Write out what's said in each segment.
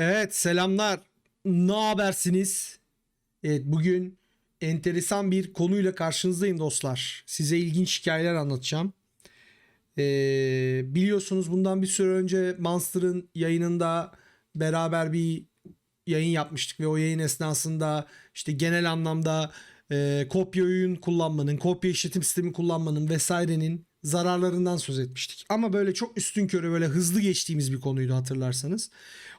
Evet selamlar. Ne habersiniz? Evet bugün enteresan bir konuyla karşınızdayım dostlar. Size ilginç hikayeler anlatacağım. Ee, biliyorsunuz bundan bir süre önce Monster'ın yayınında beraber bir yayın yapmıştık ve o yayın esnasında işte genel anlamda e, kopya oyun kullanmanın, kopya işletim sistemi kullanmanın vesairenin zararlarından söz etmiştik. Ama böyle çok üstün körü böyle hızlı geçtiğimiz bir konuydu hatırlarsanız.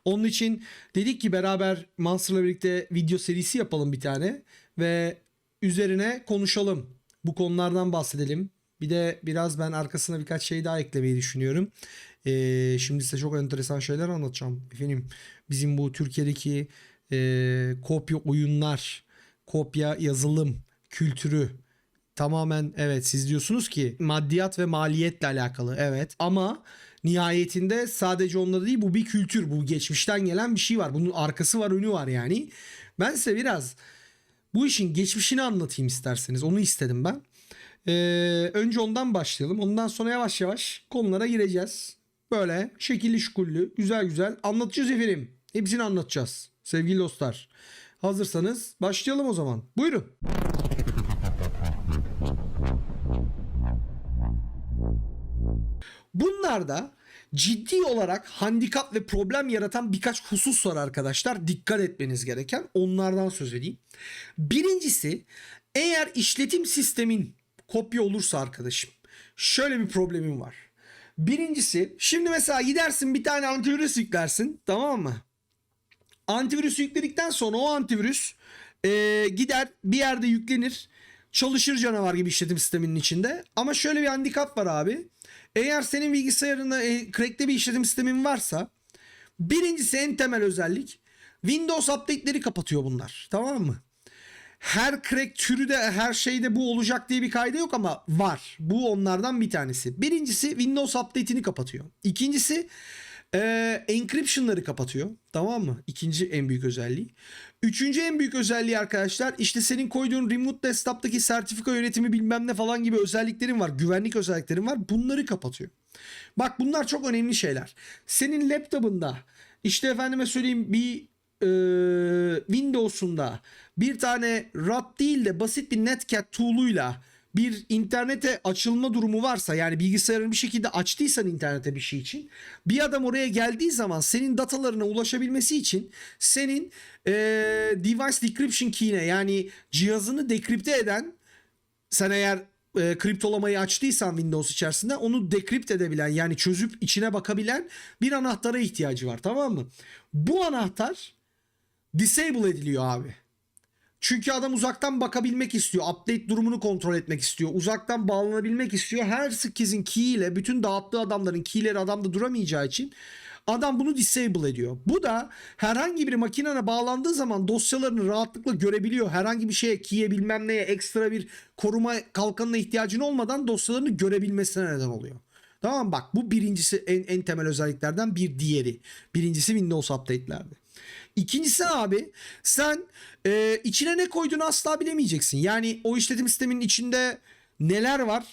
Onun için dedik ki beraber Monster'la birlikte video serisi yapalım bir tane ve üzerine konuşalım. Bu konulardan bahsedelim. Bir de biraz ben arkasına birkaç şey daha eklemeyi düşünüyorum. Ee, şimdi size çok enteresan şeyler anlatacağım. Efendim bizim bu Türkiye'deki e, kopya oyunlar, kopya yazılım kültürü tamamen evet siz diyorsunuz ki maddiyat ve maliyetle alakalı evet. Ama nihayetinde sadece onunla değil bu bir kültür bu geçmişten gelen bir şey var. Bunun arkası var önü var yani. Ben size biraz bu işin geçmişini anlatayım isterseniz. Onu istedim ben. Ee, önce ondan başlayalım. Ondan sonra yavaş yavaş konulara gireceğiz. Böyle şekilli şukullü güzel güzel anlatacağız efendim. Hepsini anlatacağız sevgili dostlar. Hazırsanız başlayalım o zaman. Buyurun Bunlarda ciddi olarak handikap ve problem yaratan birkaç husus var arkadaşlar. Dikkat etmeniz gereken onlardan söz edeyim. Birincisi eğer işletim sistemin kopya olursa arkadaşım şöyle bir problemim var. Birincisi şimdi mesela gidersin bir tane antivirüs yüklersin tamam mı? Antivirüs yükledikten sonra o antivirüs e, gider bir yerde yüklenir. Çalışır canavar gibi işletim sisteminin içinde. Ama şöyle bir handikap var abi. Eğer senin bilgisayarında e, crack'te bir işletim sistemin varsa birincisi en temel özellik Windows update'leri kapatıyor bunlar. Tamam mı? Her crack türü de her şeyde bu olacak diye bir kayda yok ama var. Bu onlardan bir tanesi. Birincisi Windows update'ini kapatıyor. İkincisi ee, encryption'ları kapatıyor. Tamam mı? İkinci en büyük özelliği. Üçüncü en büyük özelliği arkadaşlar işte senin koyduğun remote desktop'taki sertifika yönetimi bilmem ne falan gibi özelliklerin var. Güvenlik özelliklerin var. Bunları kapatıyor. Bak bunlar çok önemli şeyler. Senin laptop'unda işte efendime söyleyeyim bir e, Windows'unda bir tane RAT değil de basit bir Netcat tool'uyla bir internete açılma durumu varsa yani bilgisayarını bir şekilde açtıysan internete bir şey için bir adam oraya geldiği zaman senin datalarına ulaşabilmesi için senin e, device decryption key'ine yani cihazını dekripte eden sen eğer e, kriptolamayı açtıysan Windows içerisinde onu dekript edebilen yani çözüp içine bakabilen bir anahtara ihtiyacı var tamam mı? Bu anahtar disable ediliyor abi. Çünkü adam uzaktan bakabilmek istiyor. Update durumunu kontrol etmek istiyor. Uzaktan bağlanabilmek istiyor. Her skizin key ile bütün dağıttığı adamların keyleri adamda duramayacağı için adam bunu disable ediyor. Bu da herhangi bir makinene bağlandığı zaman dosyalarını rahatlıkla görebiliyor. Herhangi bir şeye key'e bilmem neye ekstra bir koruma kalkanına ihtiyacın olmadan dosyalarını görebilmesine neden oluyor. Tamam bak bu birincisi en, en temel özelliklerden bir diğeri. Birincisi Windows update'lerde. İkincisi abi sen e, içine ne koyduğunu asla bilemeyeceksin. Yani o işletim sisteminin içinde neler var?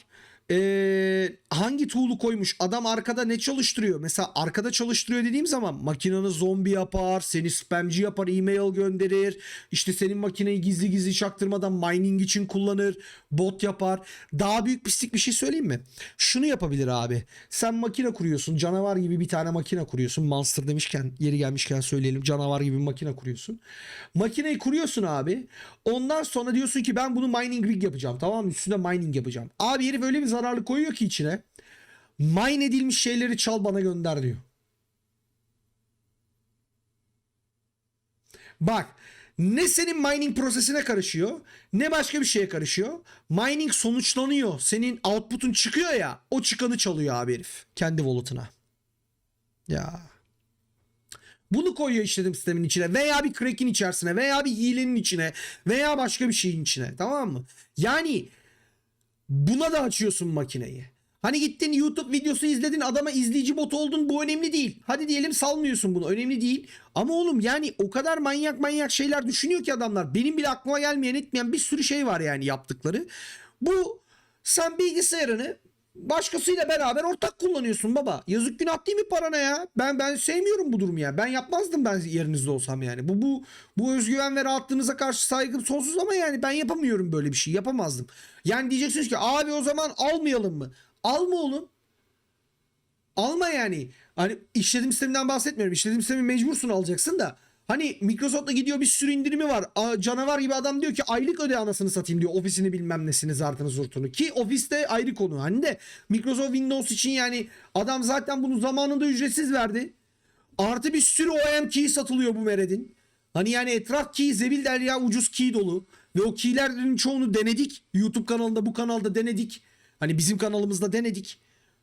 E, hangi tool'u koymuş? Adam arkada ne çalıştırıyor? Mesela arkada çalıştırıyor dediğim zaman makinanı zombi yapar, seni spamci yapar, e-mail gönderir. İşte senin makineyi gizli gizli çaktırmadan mining için kullanır, bot yapar. Daha büyük pislik bir şey söyleyeyim mi? Şunu yapabilir abi. Sen makine kuruyorsun, canavar gibi bir tane makine kuruyorsun. Monster demişken, yeri gelmişken söyleyelim. Canavar gibi bir makine kuruyorsun. Makineyi kuruyorsun abi. Ondan sonra diyorsun ki ben bunu mining rig yapacağım. Tamam mı? Üstünde mining yapacağım. Abi herif öyle bir zararlı koyuyor ki içine. Mine edilmiş şeyleri çal bana gönder diyor. Bak ne senin mining prosesine karışıyor ne başka bir şeye karışıyor. Mining sonuçlanıyor. Senin output'un çıkıyor ya o çıkanı çalıyor abi herif. Kendi wallet'ına. Ya. Bunu koyuyor işletim sistemin içine veya bir crack'in içerisine veya bir hilenin içine veya başka bir şeyin içine tamam mı? Yani buna da açıyorsun makineyi. Hani gittin YouTube videosu izledin adama izleyici bot oldun bu önemli değil. Hadi diyelim salmıyorsun bunu önemli değil. Ama oğlum yani o kadar manyak manyak şeyler düşünüyor ki adamlar. Benim bile aklıma gelmeyen etmeyen bir sürü şey var yani yaptıkları. Bu sen bilgisayarını başkasıyla beraber ortak kullanıyorsun baba. Yazık günah değil mi parana ya? Ben ben sevmiyorum bu durumu ya. Ben yapmazdım ben yerinizde olsam yani. Bu bu bu özgüven ve rahatlığınıza karşı saygım sonsuz ama yani ben yapamıyorum böyle bir şey. Yapamazdım. Yani diyeceksiniz ki abi o zaman almayalım mı? Alma oğlum. Alma yani. Hani işletim sisteminden bahsetmiyorum. İşletim sistemi mecbursun alacaksın da. Hani Microsoft'ta gidiyor bir sürü indirimi var. Aa, canavar gibi adam diyor ki aylık öde anasını satayım diyor. Ofisini bilmem nesini zartını zurtunu. Ki ofiste ayrı konu. Hani de Microsoft Windows için yani adam zaten bunu zamanında ücretsiz verdi. Artı bir sürü OEM key satılıyor bu Mered'in. Hani yani etraf key zebil derya ucuz key dolu. Ve o keylerin çoğunu denedik. YouTube kanalında bu kanalda denedik. Hani bizim kanalımızda denedik.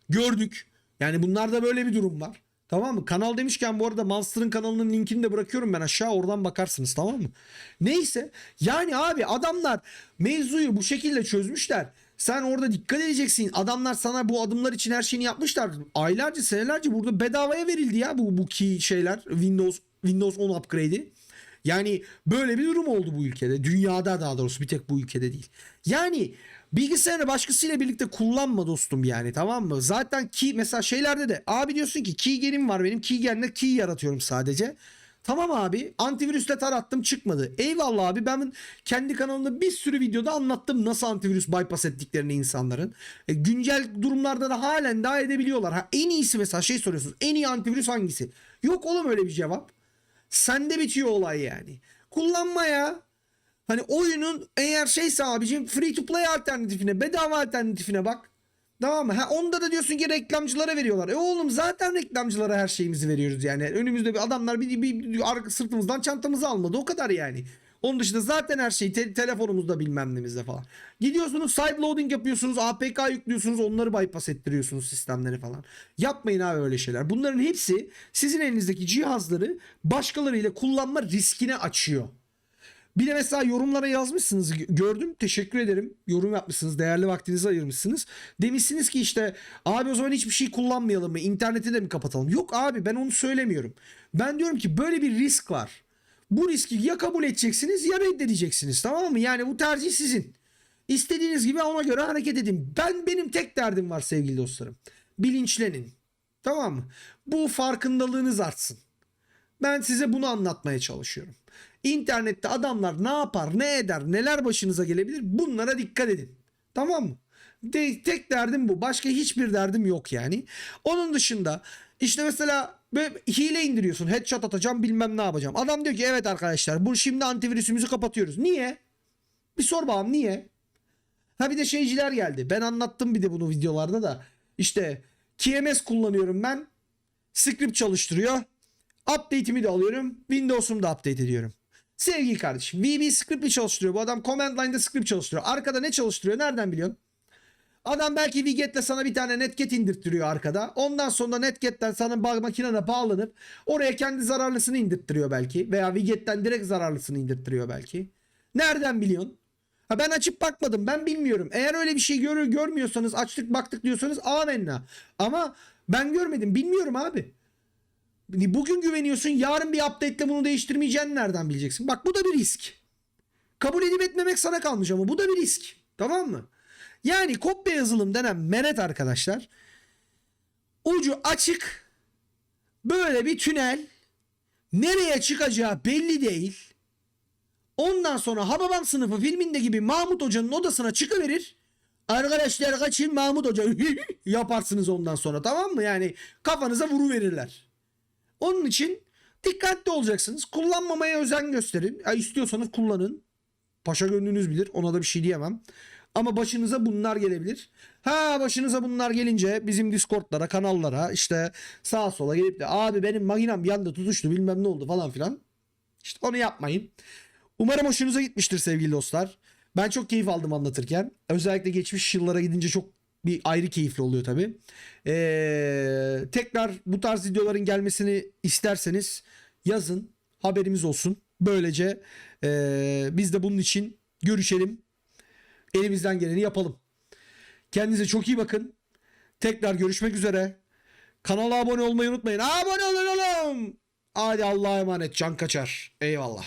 Gördük. Yani bunlarda böyle bir durum var. Tamam mı? Kanal demişken bu arada Monster'ın kanalının linkini de bırakıyorum ben aşağı oradan bakarsınız tamam mı? Neyse yani abi adamlar mevzuyu bu şekilde çözmüşler. Sen orada dikkat edeceksin. Adamlar sana bu adımlar için her şeyini yapmışlar. Aylarca senelerce burada bedavaya verildi ya bu, bu key şeyler. Windows Windows 10 upgrade'i. Yani böyle bir durum oldu bu ülkede. Dünyada daha doğrusu bir tek bu ülkede değil. Yani bilgisayarı başkasıyla birlikte kullanma dostum yani tamam mı? Zaten key mesela şeylerde de abi diyorsun ki keygen'im var benim keygen'le key yaratıyorum sadece. Tamam abi antivirüsle tarattım çıkmadı. Eyvallah abi ben kendi kanalımda bir sürü videoda anlattım nasıl antivirüs bypass ettiklerini insanların. E, güncel durumlarda da halen daha edebiliyorlar. Ha, en iyisi mesela şey soruyorsunuz en iyi antivirüs hangisi? Yok oğlum öyle bir cevap. Sende bitiyor olay yani. Kullanma ya. Hani oyunun eğer şeyse abicim free to play alternatifine, bedava alternatifine bak. Tamam mı? Ha onda da diyorsun ki reklamcılara veriyorlar. E oğlum zaten reklamcılara her şeyimizi veriyoruz yani. Önümüzde bir adamlar bir, bir, bir sırtımızdan çantamızı almadı. O kadar yani. Onun dışında zaten her şey te- telefonumuzda bilmem nemizde falan. Gidiyorsunuz side loading yapıyorsunuz, APK yüklüyorsunuz, onları bypass ettiriyorsunuz sistemleri falan. Yapmayın abi öyle şeyler. Bunların hepsi sizin elinizdeki cihazları başkalarıyla kullanma riskine açıyor. Bir de mesela yorumlara yazmışsınız. Gördüm teşekkür ederim. Yorum yapmışsınız değerli vaktinizi ayırmışsınız. Demişsiniz ki işte abi o zaman hiçbir şey kullanmayalım mı? İnterneti de mi kapatalım? Yok abi ben onu söylemiyorum. Ben diyorum ki böyle bir risk var. Bu riski ya kabul edeceksiniz ya reddedeceksiniz tamam mı? Yani bu tercih sizin. İstediğiniz gibi ona göre hareket edin. Ben benim tek derdim var sevgili dostlarım. Bilinçlenin. Tamam mı? Bu farkındalığınız artsın ben size bunu anlatmaya çalışıyorum. İnternette adamlar ne yapar, ne eder, neler başınıza gelebilir bunlara dikkat edin. Tamam mı? De, tek derdim bu. Başka hiçbir derdim yok yani. Onun dışında işte mesela hile indiriyorsun. Headshot atacağım bilmem ne yapacağım. Adam diyor ki evet arkadaşlar bu şimdi antivirüsümüzü kapatıyoruz. Niye? Bir sor bakalım niye? Ha bir de şeyciler geldi. Ben anlattım bir de bunu videolarda da. İşte KMS kullanıyorum ben. Script çalıştırıyor. Update'imi de alıyorum. Windows'umu da update ediyorum. Sevgili kardeşim VB script'li çalıştırıyor. Bu adam command line'da script çalıştırıyor. Arkada ne çalıştırıyor? Nereden biliyorsun? Adam belki Wiget'le sana bir tane netget indirttiriyor arkada. Ondan sonra netget'ten sana bağ- makinene bağlanıp oraya kendi zararlısını indirttiriyor belki. Veya Wiget'ten direkt zararlısını indirttiriyor belki. Nereden biliyorsun? Ha ben açıp bakmadım. Ben bilmiyorum. Eğer öyle bir şey görür görmüyorsanız açtık baktık diyorsanız amenna. Ama ben görmedim. Bilmiyorum abi. Bugün güveniyorsun yarın bir update'le bunu değiştirmeyeceğini nereden bileceksin? Bak bu da bir risk. Kabul edip etmemek sana kalmış ama bu da bir risk. Tamam mı? Yani kopya yazılım denen menet arkadaşlar ucu açık böyle bir tünel nereye çıkacağı belli değil. Ondan sonra Hababam sınıfı filminde gibi Mahmut Hoca'nın odasına çıkıverir. Arkadaşlar kaçın Mahmut Hoca yaparsınız ondan sonra tamam mı? Yani kafanıza vuru verirler. Onun için dikkatli olacaksınız. Kullanmamaya özen gösterin. Ya istiyorsanız kullanın. Paşa gönlünüz bilir. Ona da bir şey diyemem. Ama başınıza bunlar gelebilir. Ha başınıza bunlar gelince bizim Discord'lara, kanallara işte sağa sola gelip de abi benim makinam anda tutuştu bilmem ne oldu falan filan. İşte onu yapmayın. Umarım hoşunuza gitmiştir sevgili dostlar. Ben çok keyif aldım anlatırken. Özellikle geçmiş yıllara gidince çok bir ayrı keyifli oluyor tabii. Ee, tekrar bu tarz videoların gelmesini isterseniz yazın. Haberimiz olsun. Böylece ee, biz de bunun için görüşelim. Elimizden geleni yapalım. Kendinize çok iyi bakın. Tekrar görüşmek üzere. Kanala abone olmayı unutmayın. Abone oğlum. Hadi Allah'a emanet. Can kaçar. Eyvallah.